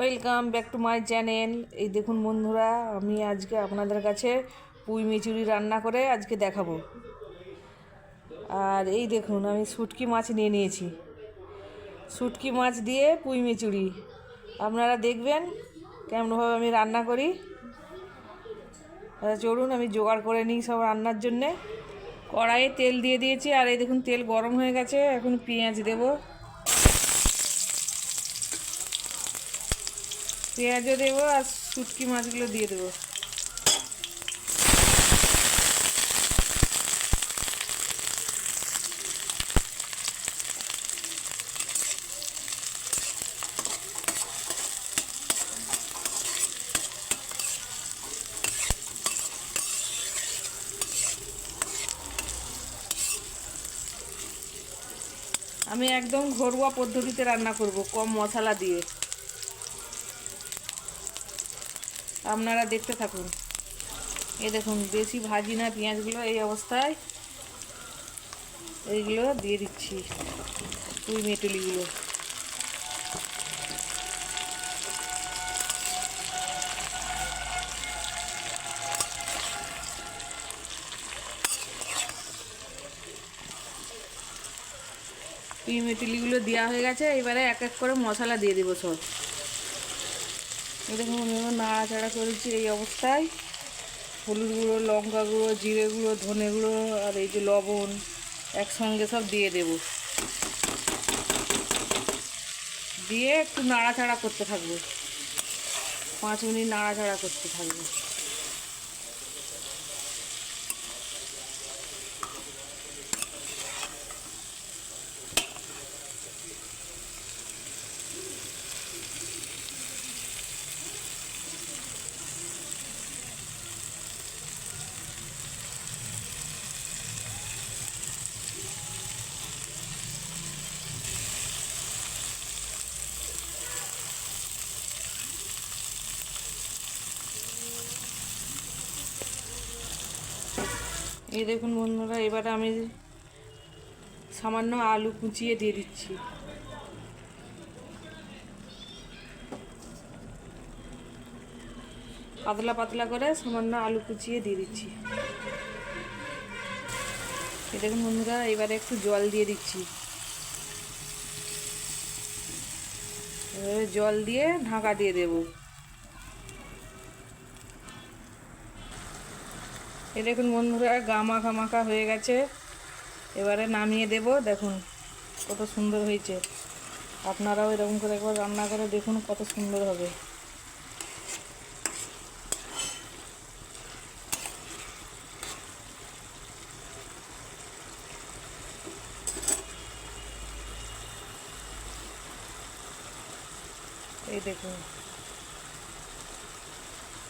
Welcome back to my channel. এই দেখুন বন্ধুরা আমি আজকে আপনাদের কাছে পুঁই মিচুরি রান্না করে আজকে দেখাবো। আর এই দেখুন আমি শুটকি মাছ নিয়ে নিয়েছি। শুটকি মাছ দিয়ে পুঁই মিচুরি। আপনারা দেখবেন কেমনভাবে আমি রান্না করি। আচ্ছা, চলুন আমি জোগাড় করে নিই সব রান্নার জন্যে। কড়াইয়ে তেল দিয়ে দিয়েছি আর এই দেখুন তেল গরম হয়ে গেছে। এখন পেঁয়াজ দেবো। পেঁয়াজও দেবো আর শুটকি মাছগুলো দিয়ে দেবো। আমি একদম ঘরোয়া পদ্ধতিতে রান্না করব, কম মশলা দিয়ে। আপনারা দেখতে থাকুন। এই দেখুন বেশি ভাজি না পেঁয়াজগুলো এই অবস্থায়। এইগুলো দিয়ে দিচ্ছি, পুঁই মেটুলিগুলো। পুঁই মেটুলিগুলো দেওয়া হয়ে গেছে, এবারে এক এক করে মশলা দিয়ে দেবো সব। দেখুন নাড়াচাড়া করেছি এই অবস্থায়। হলুদ গুঁড়ো, লঙ্কা গুঁড়ো, জিরে গুঁড়ো, ধনে গুঁড়ো আর এই যে লবণ একসঙ্গে সব দিয়ে দেব। দিয়ে একটু নাড়াচাড়া করতে থাকব। পাঁচ মিনিট নাড়াচাড়া করতে থাকব। এই দেখুন বন্ধুরা, এবারে আমি সামান্য আলু কুচিয়ে দিয়ে দিচ্ছি। পাতলা পাতলা করে সামান্য আলু কুচিয়ে দিয়ে দিচ্ছি। দেখুন বন্ধুরা, এবারে একটু জল দিয়ে দিচ্ছি। জল দিয়ে ঢাকা দিয়ে দেবো। এ দেখুন বন্ধুরা গামাখা মাখা হয়ে গেছে। এবারে নামিয়ে দেব। দেখুন কত সুন্দর হয়েছে। আপনারাও এরকম করে একবার রান্না করে দেখুন কত সুন্দর হবে। এই দেখুন।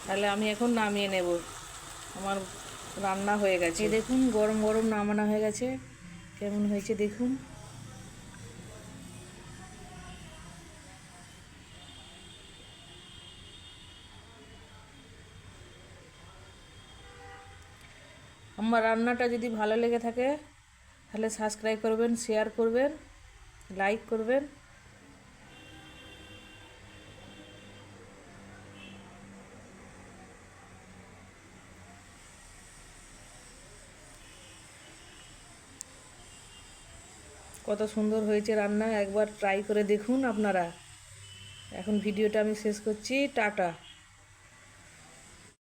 তাহলে আমি এখন নামিয়ে নেব। আমার রান্না হয়ে গেছে। দেখুন, গরম গরম নামানো হয়ে গেছে। কেমন হয়েছে দেখুন। আমার রান্নাটা যদি ভালো লেগে থাকে, তাহলে সাবস্ক্রাইব করবেন শেয়ার করবেন লাইক করবেন। কত সুন্দর হয়েছে রান্না, একবার ট্রাই করে দেখুন আপনারা। এখন ভিডিওটা আমি শেষ করছি, টাটা।